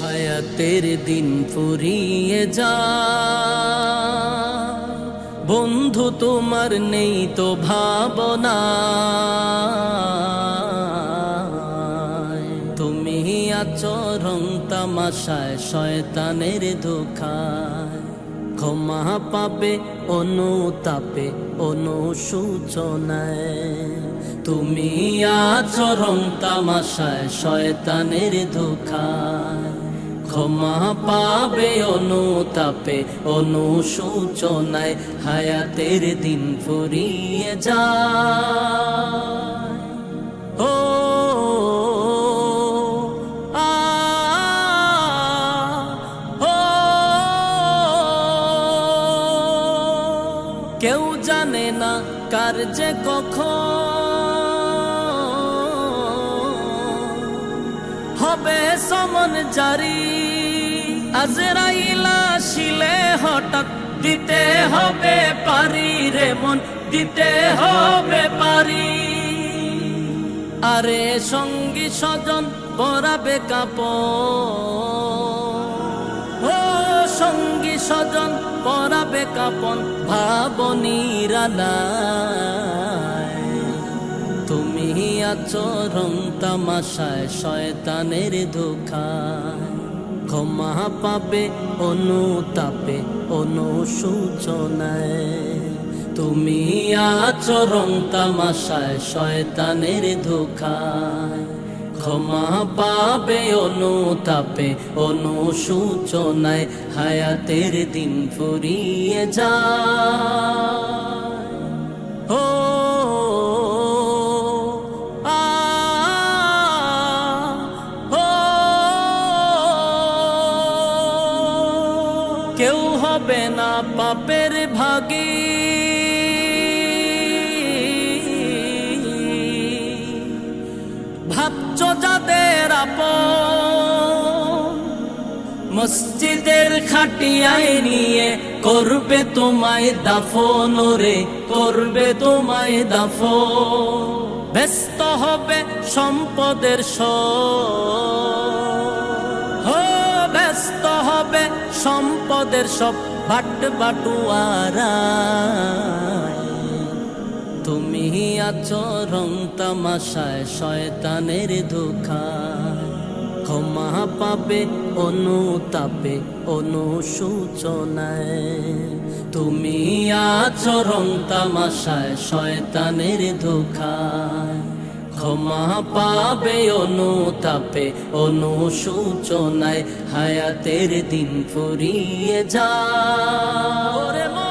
হায়াতের দিন ফুরিয়ে যা। বন্ধু তোমার নেই তো ভাবনা। তুমি আচরণ তামাশায় শয়তানের ধোখায় ক্ষমা পাবে, অনুতাপে, অনুসূচনায়। তুমি আচরণ তামাশায় শয়তানের ধোখায় ক্ষমা পাবে, অনুতাপে, অনুসূচনায়। হায়াতের দিন ফুরিয়ে যায় কেউ জানে না কার যে কখন। হবে সমন জারি। আজরাইলা শিলে হঠাৎ দিতে হবে পারি রে মন, দিতে হবে পারি। আরে সঙ্গী স্বজন পরাবে কাপ ও সঙ্গী স্বজন পরাবে কাপন ভাবনীরা নাই। তুমি আচরণ তামাশায় শয়তানের ধোখায় ক্ষমা পাবে অনুতাপে অনুসূচনায়। তুমি আচরণ তামাশায় শয়তানের ধোখায় ক্ষমা পাবে অনুতাপে অনুসূচনায় হায়াতের দিন ফুরিয়ে যা ও। কেউ হবে না পাপের ভাগী। মসজিদের খাটিয়ায় নিয়ে করবে তোমায় দাফন রে, করবে তোমায় দাফন। ব্যস্ত হবে সম্পদের স ব্যস্ত হবে সম্পদের সব ভাট বাটুয়ারা। তুমি আচরণ তামাশায় শয়তানের ধোখায় ক্ষমা পাবে, অনুতাপে অনুসূচনায় তুমি আচরণ তামাশায়, শয়তানের ধোখায় ক্ষমা পাবে, অনুতাপে অনুসূচনায় হায়াতের দিন ফুরিয়ে যায়